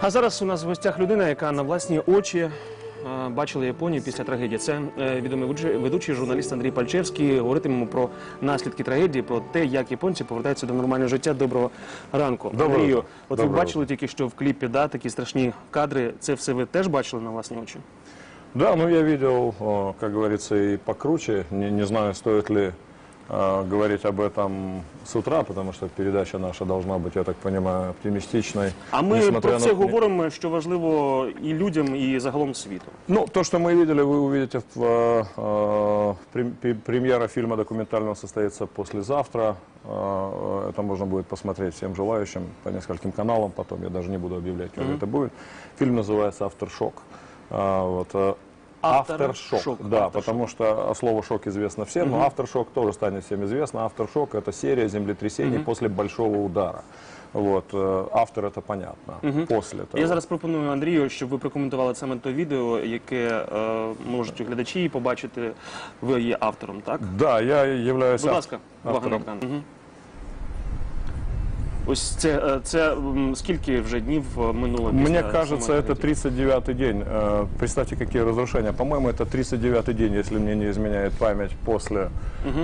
А зараз у нас в гостях людина, яка на власні очі е, бачила Японію після трагедії. Це е, відомий ведучий- ведучий журналіст Андрій Пальчевський. Говоритимемо про наслідки трагедії, про те, як японці повертаються до нормального життя. Доброго ранку. Доброго. Андрію, от ви Доброго. бачили тільки що в кліпі, да, такі страшні кадри. Це все ви теж бачили на власні очі? Да, ну я видел, о, как говорится, и покруче. Не, не знаю, стоит ли говорить об этом с утра, потому что передача наша должна быть, я так понимаю, оптимистичной. А ми несмотря про це на- говоримо, що важливо і людям, і загалом світу. Ну, то, что мы видели, вы увидите в... э, э, прем- пе- премьера фильма документального состоится послезавтра. Э, Это можно будет посмотреть всем желающим по нескольким каналам. Потом я даже не буду объявлять, когда это будет. Фильм называется «Авторшок». А, Вот, э, Автор- Авторшок, шок, да, авторшок. потому что слово «шок» известно всем, но «авторшок» тоже станет всем известно. «Авторшок» — это серия землетрясений после большого удара. Вот, э, автор это понятно, после того. Я зараз пропоную Андрію, щоб ви прокоментували саме те відео, яке е, можуть глядачі побачити. Ви є автором, так? Да, я являюсь Будь ав- ласка, увага на автором. екран. Мгм. Ось це, е, це м, скільки вже днів е, минуло? Мне після кажется, самої это трагедії? 39-й день. Э, Представьте, какие разрушения. По-моему, это 39-й день, если мне не изменяет память, после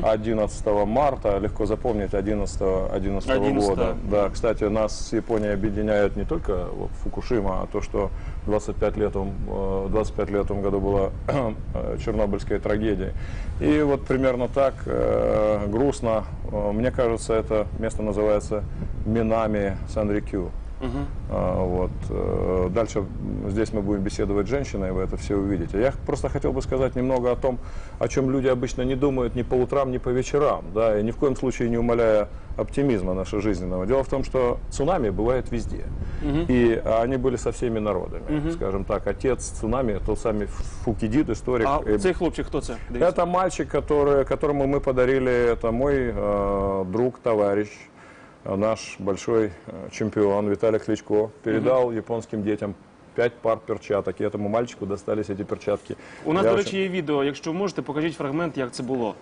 11 марта. Легко запомнить 11, 11 11. года. Да, кстати, нас с Японией объединяет не только вот, Фукушима, а то, что 25 лет, э, 25 лет в том году была э, Чернобыльская трагедия. И вот примерно так, э, грустно. Э, Мне кажется, это место называется Минами Сан-Рикю. А, Вот. э, Дальше здесь мы будем беседовать с женщиной, вы это все увидите. Я просто хотел бы сказать немного о том, о чем люди обычно не думают ни по утрам, ни по вечерам, да, и ни в коем случае не умаляя оптимизма нашего жизненного. Дело в том, что цунами бывает везде, и а, они были со всеми народами, скажем так. Отец цунами, тот самый Фукидид, историк. А э, цей хлопчик хто це? Это мальчик, который, которому мы подарили, это мой э, друг, товарищ, наш большой э, чемпион Виталий Кличко, передал японским детям пять пар перчаток, и этому мальчику достались эти перчатки. У нас, Я до очень- речі, є відео. Якщо можете, покажіть фрагмент, як це було.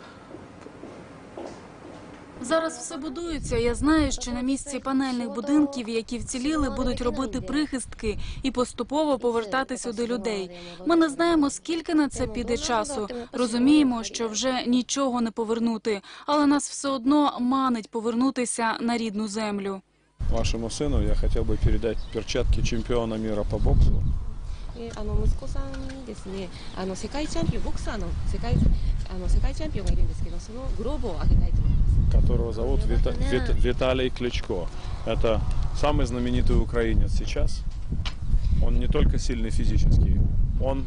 Зараз все будується. Я знаю, що на місці панельних будинків, які вціліли, будуть робити прихистки і поступово повертатися до людей. Ми не знаємо, скільки на це піде часу. Розуміємо, що вже нічого не повернути, але нас все одно манить повернутися на рідну землю. Вашему сыну я хотел бы передать перчатки чемпиона мира по боксу. であの息子さんにですねあの世界チャンピオンボクサーの世界あの世界チャンピオンがいるんですけどそのグローブをあげたいと思います которого зовут Вита- Вит- Виталий Кличко. Это самый знаменитый украинец сейчас. Он не только сильный физически, он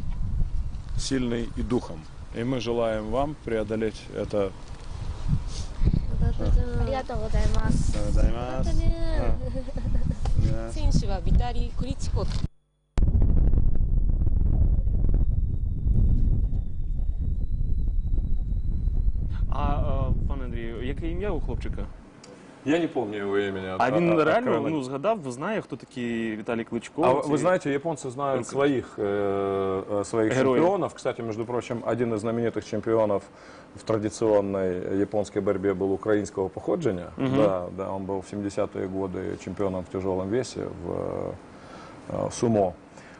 сильный и духом. И мы желаем вам преодолеть это. ありがとうございます。選手はビタリー・クリチコ яке ім'я у хлопчика? Я не помню его имени. А він от- реально откровенно. ну згадав, знає, хто такий Віталій Кличко? А Ці- вы знаете, японцы знают Только- своих, э, э, своих Героев. чемпионов. Кстати, между прочим, один из знаменитых чемпионов в традиционной японской борьбе был украинского походжения. Да, да, он был в 70-е годы чемпионом в тяжелом весе в э, сумо.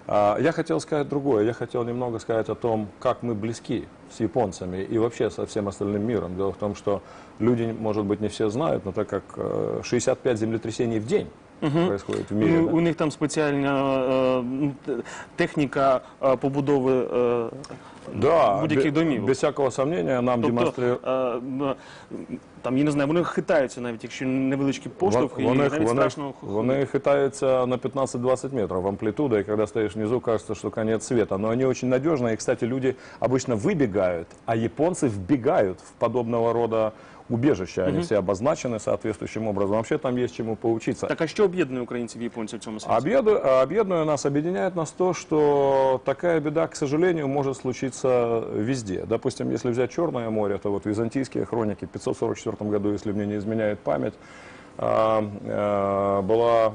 А, Я хотел сказать другое. Я хотел немного сказать о том, как мы близки с японцами и вообще со всем остальным миром. Дело в том, что люди, может быть, не все знают, но так как э, 65 землетрясений в день происходит в мире. Ну, да. у них там спеціальна е, т- техніка е, побудови е, Да, будь-яких бе- домівок. Без всякого сомнения нам демонструють. Тобто, е, е, там, я не знаю, вони хитаються навіть, якщо невеличкі поштовхи, і Вони, навіть вони, страшно вони хитаются на 15-20 метров амплитуда, и когда стоишь внизу, кажется, что конец света. Но они очень надежные, и, кстати, люди обычно выбегают, а японцы вбегают в подобного рода убежища. Они все обозначены соответствующим образом. Вообще там есть чему поучиться. Так а що об'єднує українців і японців в цьому сенсі? Объеду- объединую нас, объединяет нас то, что такая беда, к сожалению, может случиться везде. Допустим, если взять Черное море, то вот византийские хроники в 544 году, если мне не изменяет память, а, э, была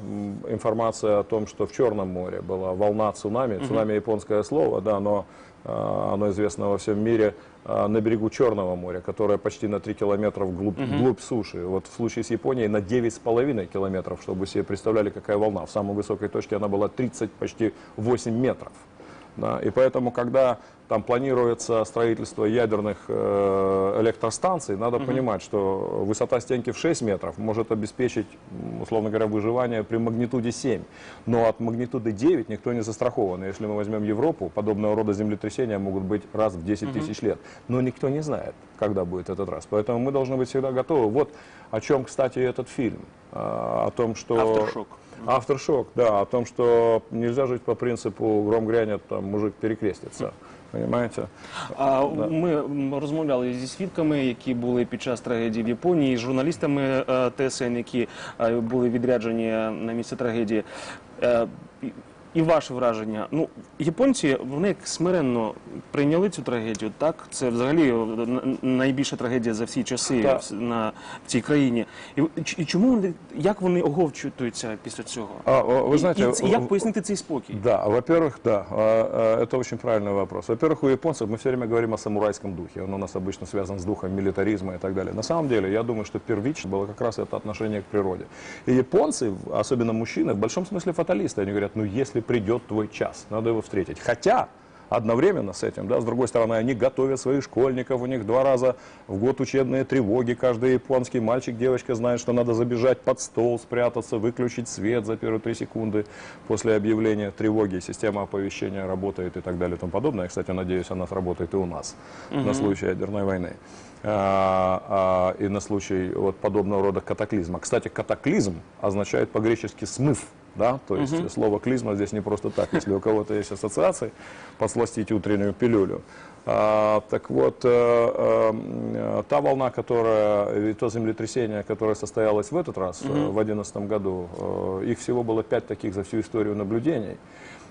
информация о том, что в Черном море была волна цунами. Цунами японское слово, да, но а, оно известно во всем мире а, на берегу Черного моря, которое почти на 3 километра вглубь, вглубь суши. Вот в случае с Японией на 9,5 километров, чтобы себе представляли, какая волна. В самой высокой точке она была 30, почти 8 метров. Да, и поэтому, когда там планируется строительство ядерных э, электростанций, надо понимать, что высота стенки в 6 метров может обеспечить, условно говоря, выживание при магнитуде 7. Но от магнитуды 9 никто не застрахован. Если мы возьмем Европу, подобного рода землетрясения могут быть раз в 10 тысяч лет. Но никто не знает, когда будет этот раз. Поэтому мы должны быть всегда готовы. Вот о чем, кстати, этот фильм. А, О том, что... Авторшок. Авторшок, да, о том, что нельзя жить по принципу гром грянет, там мужик перекрестится. Понимаете? А ми розмовляли зі свідками, які були під час трагедії в Японії, з журналістами е, ТСН, які е, були відряджені на місце трагедії. Е, і- І ваше враження. Ну, японці вони як смиренно прийняли цю трагедію, так? Це взагалі е, н- найбільша трагедія за всі часи Так. в, на, в цій країні. І, ч- і чому вони, як вони оговчуються після цього? А, о, вы знаете, і, і, і як в- пояснити цей спокій? Да, во-первых, да, а, а, это очень правильный вопрос. Во-первых, у японцев мы все время говорим о самурайском духе. Он у нас обычно связан с духом милитаризма и так далее. На самом деле, я думаю, что первично было как раз это отношение к природе. И японцы, особенно мужчины, в большом смысле фаталисты. Они говорят, ну если придет твой час, надо его встретить. Хотя одновременно с этим, да, с другой стороны, они готовят своих школьников, у них два раза в год учебные тревоги, каждый японский мальчик, девочка знает, что надо забежать под стол, спрятаться, выключить свет за первые три секунды после объявления тревоги, система оповещения работает и так далее и тому подобное. Я, кстати, надеюсь, она сработает и у нас на случай ядерной войны. А, а, и на случай вот подобного рода катаклизма. Кстати, катаклизм означает по-гречески смыв, да, то есть слово клизма здесь не просто так, если у кого-то есть ассоциации, подсластить утреннюю пилюлю. А, так вот, э, э, та волна, которая, то землетрясение, которое состоялось в этот раз, э, в 2011 году, их всего было пять таких за всю историю наблюдений.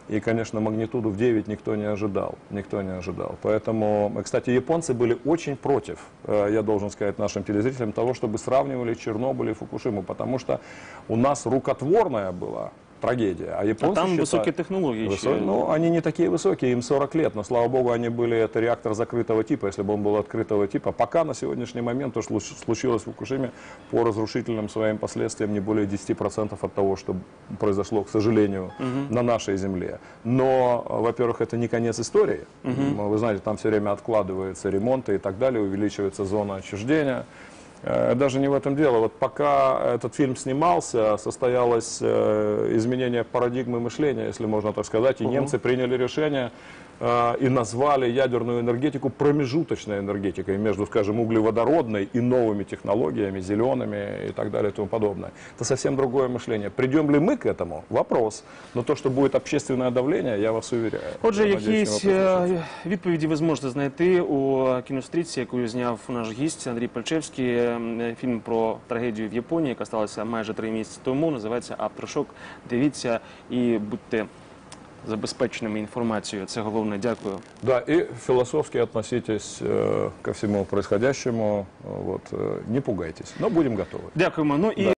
И, конечно, магнитуду в 9 никто не ожидал. Никто не ожидал. Поэтому, э, кстати, японцы были очень против, э, я должен сказать нашим телезрителям, того, чтобы сравнивали Чернобыль и Фукушиму. Потому что у нас рукотворная была трагедия, а А японцы там считают- високі технології. ще. Высо- Ну, они не такие высокие, им 40 лет, но, слава богу, они были, это реактор закрытого типа, если бы он был открытого типа. Пока на сегодняшний момент то, что случ- случилось в Фукушиме, по разрушительным своим последствиям не более 10% от того, что произошло, к сожалению, на нашей земле. Но, э, во-первых, это не конец истории. М, Вы знаете, там все время откладываются ремонты и так далее, увеличивается зона отчуждения. Э, Даже не в этом дело. Вот пока этот фильм снимался, состоялось э, изменение парадигмы мышления, если можно так сказать, и немцы приняли решение и назвали ядерную энергетику промежуточной энергетикой между, скажем, углеводородной и новыми технологиями, зелеными и так далее и тому подобное. Это совсем другое мышление. Придем ли мы к этому? Вопрос. Но то, что будет общественное давление, я вас уверяю. Отже, Я надеюсь, якісь не вопрос. е, відповіді ви зможете знайти у кінострічці, яку зняв наш гість Андрій Пальчевський. Е, Фільм про трагедію в Японії, яка сталася майже три місяці тому. Називається Авторшок. Дивіться і будьте забезпеченими інформацією. Це головне. Дякую. Да, и философски относитесь э, ко всему происходящему. Вот, э, не пугайтесь, но будем готовы. Дякуємо. Ну і